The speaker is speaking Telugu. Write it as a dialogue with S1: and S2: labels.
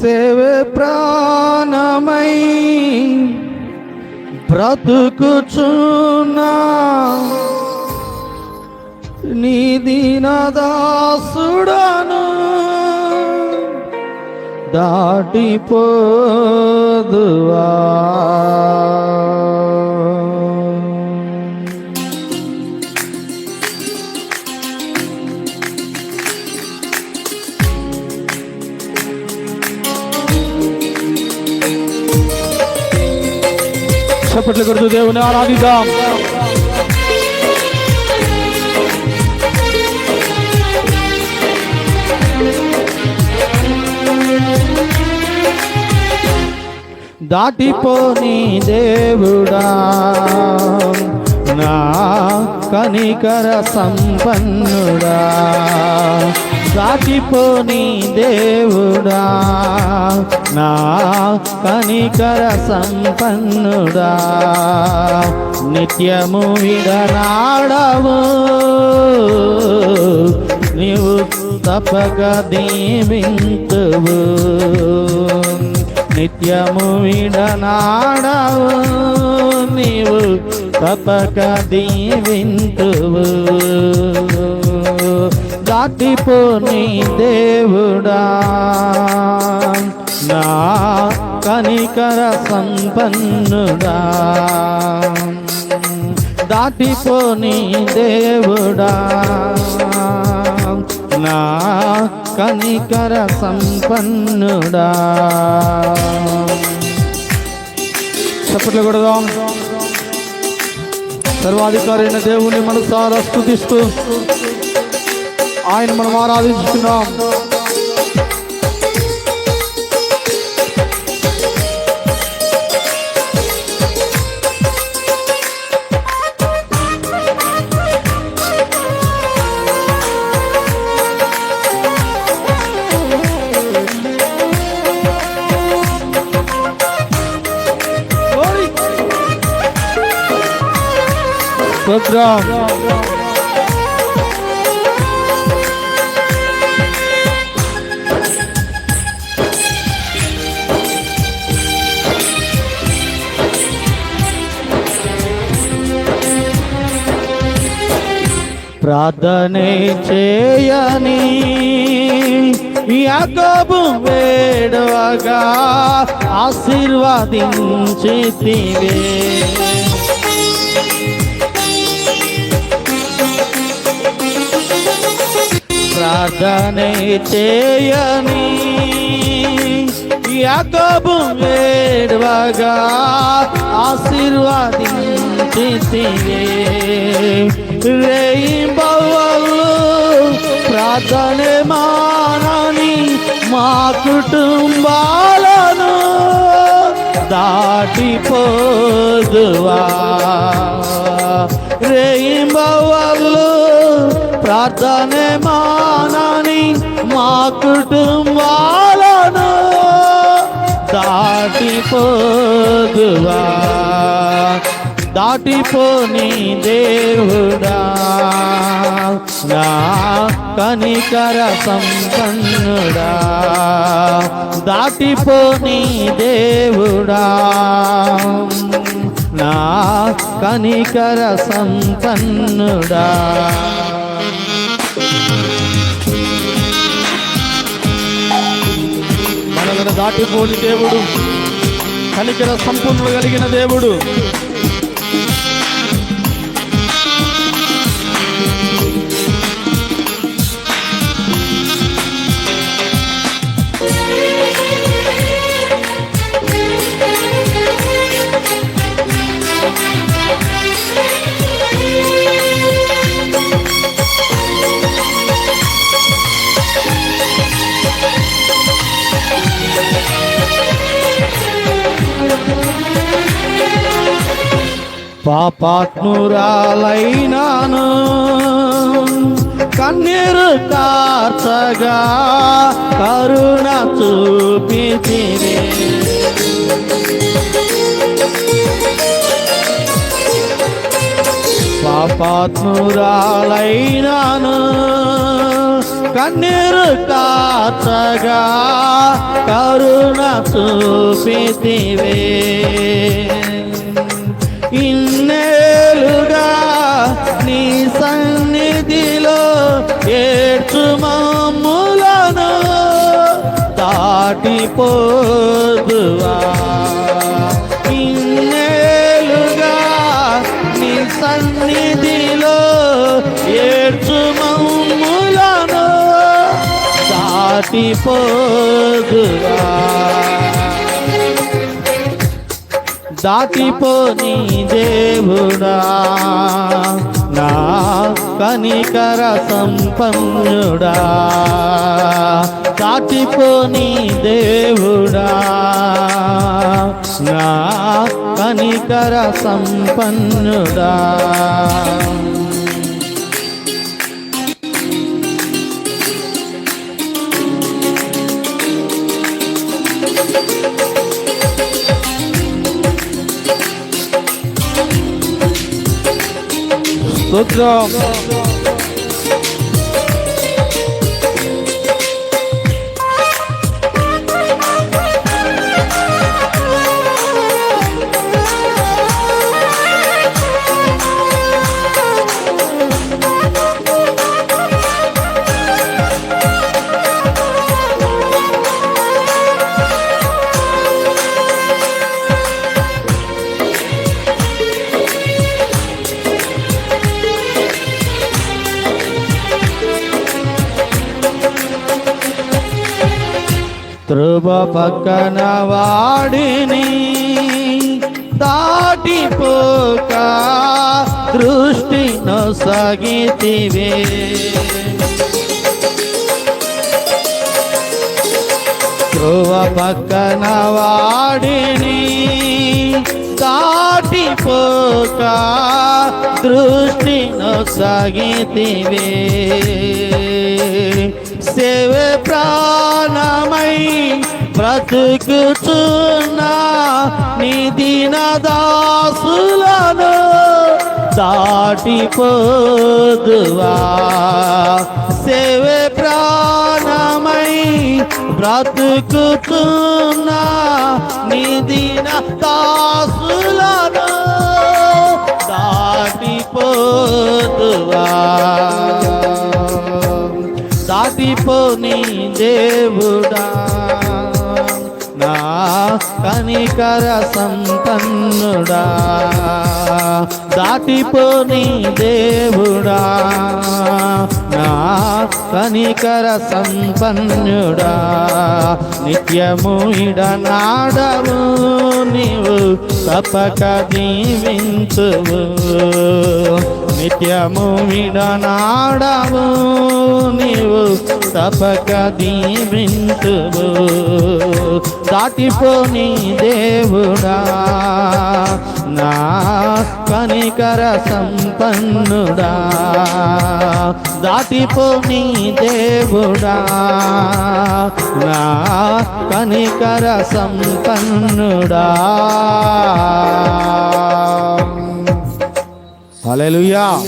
S1: సేవ ప్రాణమై బ్రతుకుచున్నా. నీ దీనదాసుడను దాటిపోదువా. చప్పట్లు కొడుతూ దేవుని ఆరాధిద్దాం. దాటిపోని దేవుడా నా కనికర సంపన్నుడా. దాటిపోని దేవుడా నా కనికర సంపన్నుడా. నిత్యము విడనాడవు నీవు తప్పక దీవింతువు. నిత్యము విడనాడవు నీవు తప్పక దీవింతువు. దాటిపోని దేవుడా. నా కనికర సంపన్నుడా. దాటిపోని దేవుడా. నా కనికర సంపన్నుడా. చప్పట్లు కొడదాం. సర్వాధికారైన దేవుని మనసారా స్థుతిస్తూ आयन मनमारा नाम Good job. ప్రార్థనే చేయని యాకోబు వేడవగా ఆశీర్వాదించితివే. ప్రార్థనే చేయని యాకోబు వేడవగా ఆశీర్వాదించితివే. రేయింబవలు ప్రార్థనే మానని మా కుటుంబాలను దాటిపోదువా. రేయింబవలు ప్రార్థనే మానని మా కుటుంబాలను దాటిపోదువా. దాటిపోని దేవుడా. నా కనికర సంపన్నుడా. దాటిపోని దేవుడా. నా కనికర సంపన్నుడా. మనలను దాటిపోని దేవుడు. కనికర సంపూర్ణ కలిగిన దేవుడు. పాపాత్మురాలైనాను. కన్నీరు కార్చగా కరుణ చూపితిరే పాపాత్మురాలైనాను. కన్నీరు కార్చగా కరుణ చూపితివే ఇన్నేలుగా నీ సన్నిధిలో ఏడ్చు మమ్ములను దాటిపోదువా. ఇన్నేలుగా నీ సన్నిధిలో ఏడ్చు మమ్ములను దాటిపోదువా. దాటిపోని దేవుడా నా కనికర సంపన్నుడా. దాటిపోని దేవుడా నా కనికర సంపన్నుడా. స్తోత్రం కృప పక్కన వాడిని దాటిపోక దృష్టి నొసగితివే. త్రువ పక్కన వాడిని దాటిపోక దృష్టి నొసగితివే. సేవ ప్రాణమై బ్రతుకుచున్నా నిదిన దాసులను దాటిపోదువా. సేవ ప్రాణమై బ్రతుకుతున్నా నిదిన దాసులను దాటిపోదువా. నీ దేవుడా. నా కనికర సంపన్నుడా. దాటిపోని దేవుడా. నా కనికర సంపన్నుడా. నిత్యము ఇడనాడము నీవు తప్పక దీవించువు నిత్యము విడనాడవు నీవు తపక దీవించువు. దాటిపోని దేవుడా నా కనికర సంపన్నుడా. దాటిపోని దేవుడా నా కనికర సంపన్నుడా. Hallelujah.